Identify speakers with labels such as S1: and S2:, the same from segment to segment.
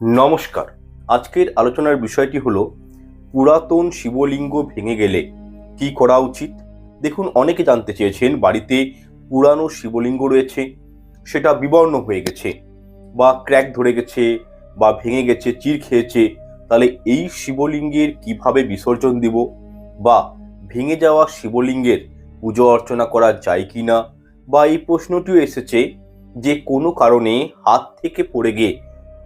S1: নমস্কার। আজকের আলোচনার বিষয়টি হলো, পুরাতন শিবলিঙ্গ ভেঙে গেলে কি করা উচিত? দেখুন, অনেকে জানতে চেয়েছেন বাড়িতে পুরানো শিবলিঙ্গ রয়েছে, সেটা বিবর্ণ হয়ে গেছে বা ক্র্যাক ধরে গেছে বা ভেঙে গেছে, চির খেয়েছে, তাহলে এই শিবলিঙ্গের কীভাবে বিসর্জন দিব বা ভেঙে যাওয়া শিবলিঙ্গের পুজো অর্চনা করা যায় কি না বা এই প্রশ্নটিও এসেছে যে কোনো কারণে হাত থেকে পড়ে গিয়ে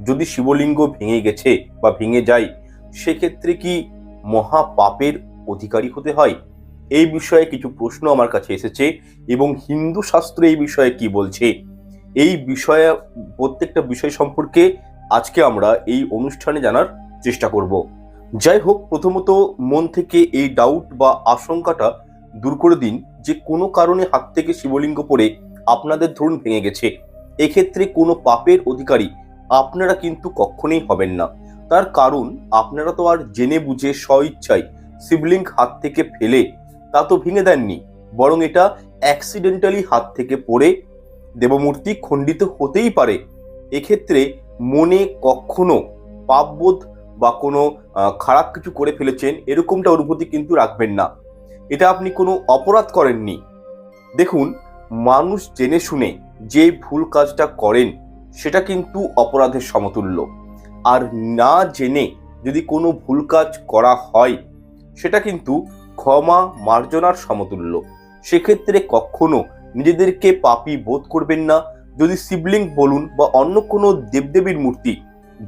S1: যদি শিবলিঙ্গ ভেঙে গেছে বা ভেঙে যায়, সেক্ষেত্রে কি মহাপাপের অধিকারী হতে হয়? এই বিষয়ে কিছু প্রশ্ন আমার কাছে এসেছে এবং হিন্দু শাস্ত্র এই বিষয়ে কি বলছে? এই বিষয়ে, প্রত্যেকটা বিষয় সম্পর্কে আজকে আমরা এই অনুষ্ঠানে জানার চেষ্টা করব। যাই হোক, প্রথমত মন থেকে এই ডাউট বা আশঙ্কাটা দূর করে দিন যে কোনো কারণে হাত থেকে শিবলিঙ্গ পড়ে আপনাদের ধরুন ভেঙে গেছে। এক্ষেত্রে কোনো পাপের অধিকারী আপনারা কিন্তু কখনোই হবেন না। তার কারণ, আপনারা তো আর জেনে বুঝে স্বইচ্ছায় শিবলিঙ্গ হাত থেকে ফেলে তা তো ভেঙে দেননি, বরং এটা অ্যাক্সিডেন্টালি হাত থেকে পড়ে দেবমূর্তি খণ্ডিত হতেই পারে। এক্ষেত্রে মনে কখনো পাপবোধ বা কোনো খারাপ কিছু করে ফেলেছেন এরকমটা অনুভূতি কিন্তু রাখবেন না। এটা আপনি কোনো অপরাধ করেননি। দেখুন, মানুষ জেনে শুনে যে ভুল কাজটা করেন সেটা কিন্তু অপরাধের সমতুল্য। আর না জেনে যদি কোনো ভুল কাজ করা হয়, সেটা কিন্তু ক্ষমা মার্জনার সমতুল্য। সেক্ষেত্রে কখনো নিজেদেরকে পাপী বোধ করবেন না। যদি শিবলিঙ্গ বলুন বা অন্য কোনো দেবদেবীর মূর্তি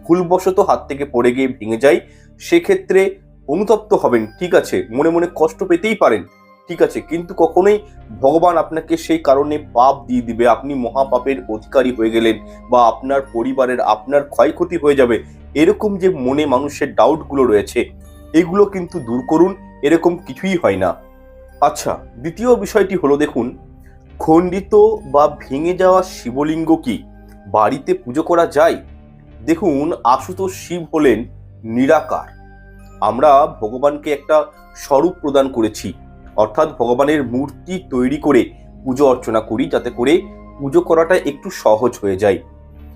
S1: ভুলবশত হাত থেকে পড়ে গিয়ে ভেঙে যায়, সেক্ষেত্রে অনুতপ্ত হবেন। ঠিক আছে, মনে মনে কষ্ট পেতেই পারেন। ঠিক আছে, কিন্তু কখনোই ভগবান আপনাকে সেই কারণে পাপ দিয়ে দিবে। আপনি মহাপাপের অধিকারী হয়ে গেলেন বা আপনার পরিবারের আপনার ক্ষয়ক্ষতি হয়ে যাবে। এরকম যে মনে মানুষের ডাউটগুলো রয়েছে, এগুলো কিন্তু দূর করুন, এরকম কিছুই হয় না। আচ্ছা দ্বিতীয় বিষয়টি হলো দেখুন, খণ্ডিত বা ভেঙে যাওয়া শিবলিঙ্গ কি বাড়িতে পুজো করা যায়? দেখুন, আশুতোষ শিব হলেন নিরাকার। আমরা ভগবানকে একটা স্বরূপ প্রদান করেছি। অর্থাৎ ভগবানের মূর্তি তৈরি করে পুজো অর্চনা করি, যাতে করে পুজো করাটা একটু সহজ হয়ে যায়।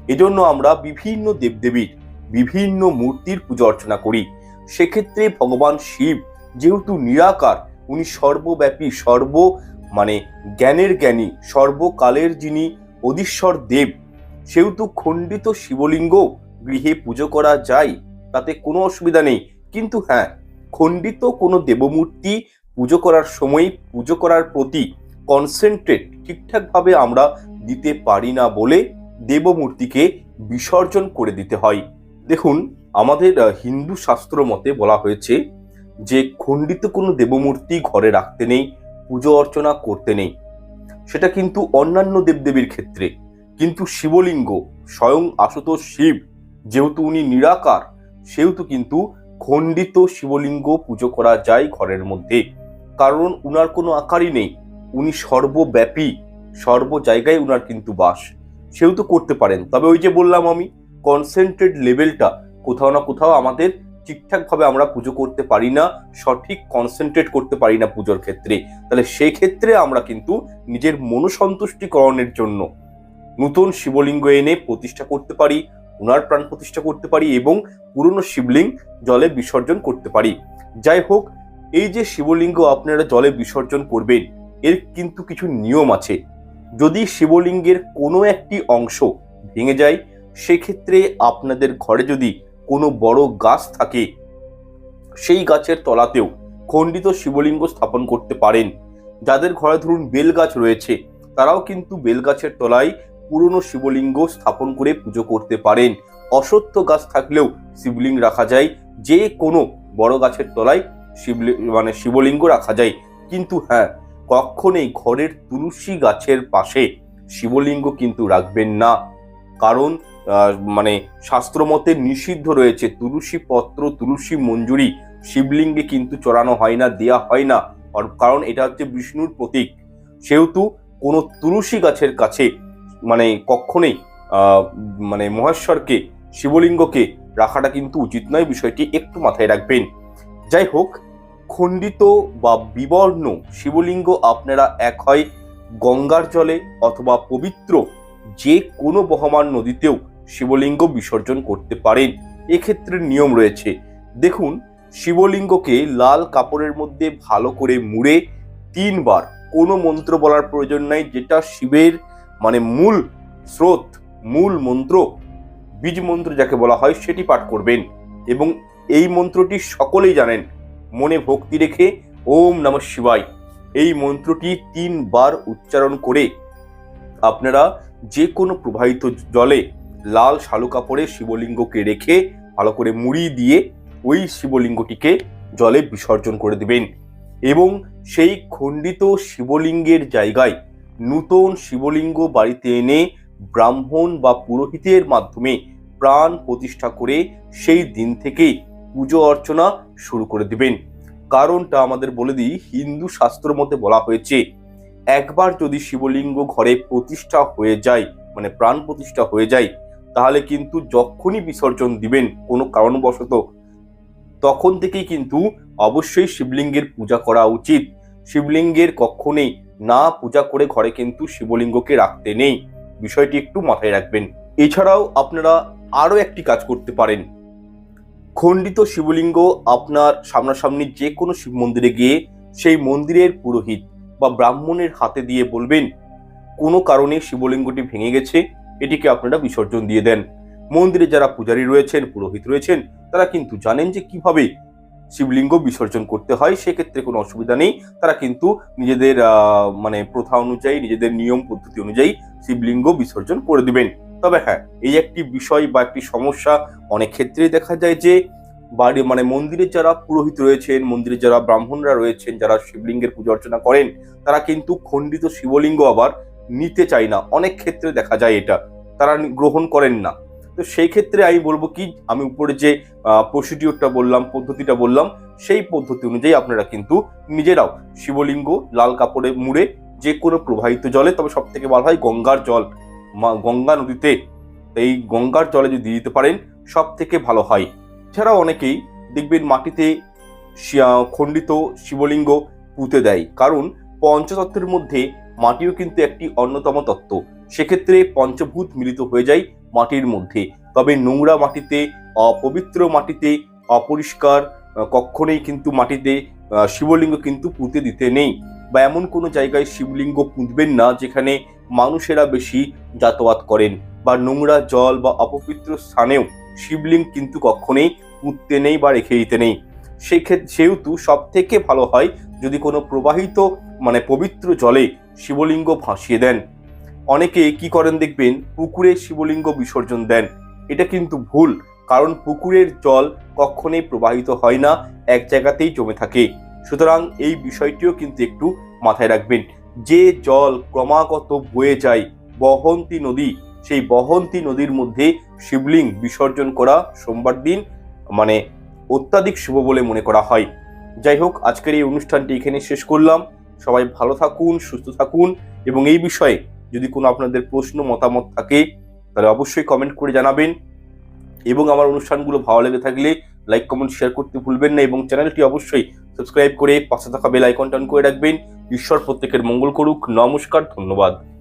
S1: এজন্য আমরা বিভিন্ন দেবদেবীর বিভিন্ন মূর্তির পুজো অর্চনা করি। সেক্ষেত্রে ভগবান শিব যেহেতু নিরাকার, উনি সর্বব্যাপী, সর্ব মানে জ্ঞানের জ্ঞানী, সর্বকালের যিনি অধীশ্বর দেব, সেহেতু খণ্ডিত শিবলিঙ্গ গৃহে পুজো করা যায়, তাতে কোনো অসুবিধা নেই। কিন্তু হ্যাঁ খণ্ডিত কোনো দেবমূর্তি পুজো করার সময় পুজো করার প্রতি কনসেন্ট্রেট ঠিকঠাকভাবে আমরা দিতে পারি না বলে দেবমূর্তিকে বিসর্জন করে দিতে হয়। দেখুন, আমাদের হিন্দু শাস্ত্র মতে বলা হয়েছে যে, খণ্ডিত কোনো দেবমূর্তি ঘরে রাখতে নেই, পুজো অর্চনা করতে নেই। সেটা কিন্তু অন্যান্য দেবদেবীর ক্ষেত্রে। কিন্তু শিবলিঙ্গ, স্বয়ং আশুতোষ শিব, যেহেতু উনি নিরাকার, সেহেতু কিন্তু খণ্ডিত শিবলিঙ্গ পুজো করা যায় ঘরের মধ্যে। কারণ উনার কোনো আকারই নেই। উনি সর্বব্যাপী, সর্ব জায়গায় উনার কিন্তু বাস। সেহেতু করতে পারেন। তবে ওই যে বললাম আমি কনসেন্ট্রেট লেভেলটা কোথাও না কোথাও আমাদের ঠিকঠাকভাবে আমরা পুজো করতে পারি না, সঠিক কনসেন্ট্রেট করতে পারি না পুজোর ক্ষেত্রে। তাহলে সেই ক্ষেত্রে আমরা কিন্তু নিজের মনোসন্তুষ্টিকরণের জন্য নতুন শিবলিঙ্গ এনে প্রতিষ্ঠা করতে পারি ওনার প্রাণ প্রতিষ্ঠা করতে পারি এবং পুরনো শিবলিঙ্গ জলে বিসর্জন করতে পারি। যাই হোক এই যে শিবলিঙ্গ আপনারা জলে বিসর্জন করবেন, এর কিন্তু কিছু নিয়ম আছে। যদি শিবলিঙ্গের কোনো একটি অংশ ভেঙে যায়, সেক্ষেত্রে আপনাদের ঘরে যদি কোনো বড় গাছ থাকে, সেই গাছের তলাতেও খণ্ডিত শিবলিঙ্গ স্থাপন করতে পারেন। যাদের ঘরে ধরুন বেল গাছ রয়েছে, তারাও কিন্তু বেল গাছের তলায় পুরনো শিবলিঙ্গ স্থাপন করে পুজো করতে পারেন। অসত্য গাছ থাকলেও শিবলিঙ্গ রাখা যায়, যে কোনো বড় গাছের তলায় শিবলি মানে শিবলিঙ্গ রাখা যায়। কিন্তু হ্যাঁ কখনোই ঘরের তুলসী গাছের পাশে শিবলিঙ্গ কিন্তু রাখবেন না? কারণ মানে শাস্ত্রমতে নিষিদ্ধ রয়েছে, তুলসী পত্র, তুলসী মঞ্জুরি শিবলিঙ্গে কিন্তু চড়ানো হয় না, দেয়া হয় না। কারণ এটা হচ্ছে বিষ্ণুর প্রতীক। সেহেতু কোনো তুলসী গাছের কাছে মানে কখনোই মানে মহেশ্বরকে, শিবলিঙ্গকে রাখাটা কিন্তু উচিত নয়। বিষয়টি একটু মাথায় রাখবেন। যাই হোক খণ্ডিত বা বিবর্ণ শিবলিঙ্গ আপনারা এক হয় গঙ্গার জলে অথবা পবিত্র যে কোনো বহমান নদীতেও শিবলিঙ্গ বিসর্জন করতে পারেন। এক্ষেত্রে নিয়ম রয়েছে। দেখুন, শিবলিঙ্গকে লাল কাপড়ের মধ্যে ভালো করে মুড়ে তিনবার। কোনো মন্ত্র বলার প্রয়োজন নাই, যেটা শিবের মানে মূল স্রোত, মূল মন্ত্র, বীজ মন্ত্র যাকে বলা হয়, সেটি পাঠ করবেন। এবং এই মন্ত্রটি সকলেই জানেন। মনে ভক্তি রেখে ওম নম শিবায়। এই মন্ত্রটি তিনবার উচ্চারণ করে আপনারা যে কোনো প্রবাহিত জলে লাল শালু কাপড়ে শিবলিঙ্গকে রেখে ভালো করে মুড়ি দিয়ে ওই শিবলিঙ্গটিকে জলে বিসর্জন করে দেবেন এবং সেই খণ্ডিত শিবলিঙ্গের জায়গায় নূতন শিবলিঙ্গ বাড়িতে এনে ব্রাহ্মণ বা পুরোহিতের মাধ্যমে প্রাণ প্রতিষ্ঠা করে সেই দিন থেকেই পুজো অর্চনা শুরু করে দিবেন। কারণটা আমাদের বলে দিই, হিন্দু শাস্ত্র মতে বলা হয়েছে, একবার যদি শিবলিঙ্গ ঘরে প্রতিষ্ঠা হয়ে যায় মানে প্রাণ প্রতিষ্ঠা হয়ে যায়, তাহলে কিন্তু যখনই বিসর্জন দিবেন কোনো কারণবশত, তখন থেকেই কিন্তু অবশ্যই শিবলিঙ্গের পূজা করা উচিত। শিবলিঙ্গের কখনোই না পূজা করে ঘরে কিন্তু শিবলিঙ্গকে রাখতে নেই। বিষয়টি একটু মাথায় রাখবেন। এছাড়াও আপনারা আরও একটি কাজ করতে পারেন। খণ্ডিত শিবলিঙ্গ আপনার সামনাসামনি যে কোনো শিব মন্দিরে গিয়ে সেই মন্দিরের পুরোহিত বা ব্রাহ্মণের হাতে দিয়ে বলবেন, কোনো কারণে শিবলিঙ্গটি ভেঙে গেছে, এটিকে আপনারা বিসর্জন দিয়ে দেন। মন্দিরে যারা পূজারী রয়েছেন, পুরোহিত রয়েছেন, তারা কিন্তু জানেন যে কীভাবে শিবলিঙ্গ বিসর্জন করতে হয়, সেক্ষেত্রে কোনো অসুবিধা নেই। তারা কিন্তু নিজেদের মানে প্রথা অনুযায়ী, নিজেদের নিয়ম, পদ্ধতি অনুযায়ী শিবলিঙ্গ বিসর্জন করে দিবেন। তবে হ্যাঁ এই একটি বিষয় বা একটি সমস্যা অনেক ক্ষেত্রেই দেখা যায় যে বাড়ি মানে মন্দিরে যারা পুরোহিত রয়েছেন, মন্দিরে যারা ব্রাহ্মণরা রয়েছেন, যারা শিবলিঙ্গের পুজো অর্চনা করেন, তারা কিন্তু খণ্ডিত শিবলিঙ্গ আবার নিতে চায় না। অনেক ক্ষেত্রে দেখা যায় এটা। তারা গ্রহণ করেন না। তো সেই ক্ষেত্রে আমি বলব কি, আমি উপরে যে প্রসিডিওরটা বললাম, পদ্ধতিটা বললাম, সেই পদ্ধতি অনুযায়ী আপনারা কিন্তু নিজেরাও শিবলিঙ্গ, লাল কাপড়ে মুড়ে যে কোনো প্রবাহিত জলে, তবে সব থেকে ভালো হয় গঙ্গার জল। গঙ্গা নদীতে এই গঙ্গার জলে যদি দিতে পারেন সব থেকে ভালো হয়। এছাড়াও অনেকেই দেখবেন মাটিতে খণ্ডিত শিবলিঙ্গ পুঁতে দেয়। কারণ পঞ্চতত্ত্বের মধ্যে মাটিও কিন্তু একটি অন্যতম তত্ত্ব। সেক্ষেত্রে পঞ্চভূত মিলিত হয়ে যায় মাটির মধ্যে। তবে নোংরা মাটিতে, অপবিত্র মাটিতে, অপরিষ্কার কক্ষণেই কিন্তু মাটিতে শিবলিঙ্গ কিন্তু পুঁতে দিতে নেই। বা এমন কোনো জায়গায় শিবলিঙ্গ পুঁতবেন না যেখানে মানুষেরা বেশি যাতায়াত করেন বা নোংরা জল বা অপবিত্র স্থানেও শিবলিঙ্গ কিন্তু কখনোই পুঁততে নেই বা রেখে দিতে নেই। সেক্ষেত্রে সেহেতু সব থেকে ভালো হয় যদি কোনো প্রবাহিত মানে পবিত্র জলে শিবলিঙ্গ ভাসিয়ে দেন। অনেকে কি করেন দেখবেন, পুকুরে শিবলিঙ্গ বিসর্জন দেন। এটা কিন্তু ভুল, কারণ পুকুরের জল কখনোই প্রবাহিত হয় না, এক জায়গাতেই জমে থাকে। সুতরাং এই বিষয়টিও কিন্তু একটু মাথায় রাখবেন। যে জল ক্রমাগত বয়ে যায় বহন্তী নদী, সেই বহন্তী নদীর মধ্যে শিবলিঙ্গ বিসর্জন করা সোমবার দিন মানে অত্যাধিক শুভ বলে মনে করা হয়। যাই হোক, আজকের এই অনুষ্ঠানটি এখানে শেষ করলাম। সবাই ভালো থাকুন, সুস্থ থাকুন এবং এই বিষয়ে যদি কোনো আপনাদের প্রশ্ন, মতামত থাকে, তাহলে অবশ্যই কমেন্ট করে জানাবেন। এবং আমার অনুষ্ঠানগুলো ভালো লেগে থাকলে লাইক কমেন্ট শেয়ার করতে ভুলবেন না এবং চ্যানেলটি অবশ্যই সাবস্ক্রাইব করে পাশে থাকা বেল আইকন টান করে রাখবেন। ঈশ্বর প্রত্যেকের মঙ্গল করুক। নমস্কার, ধন্যবাদ।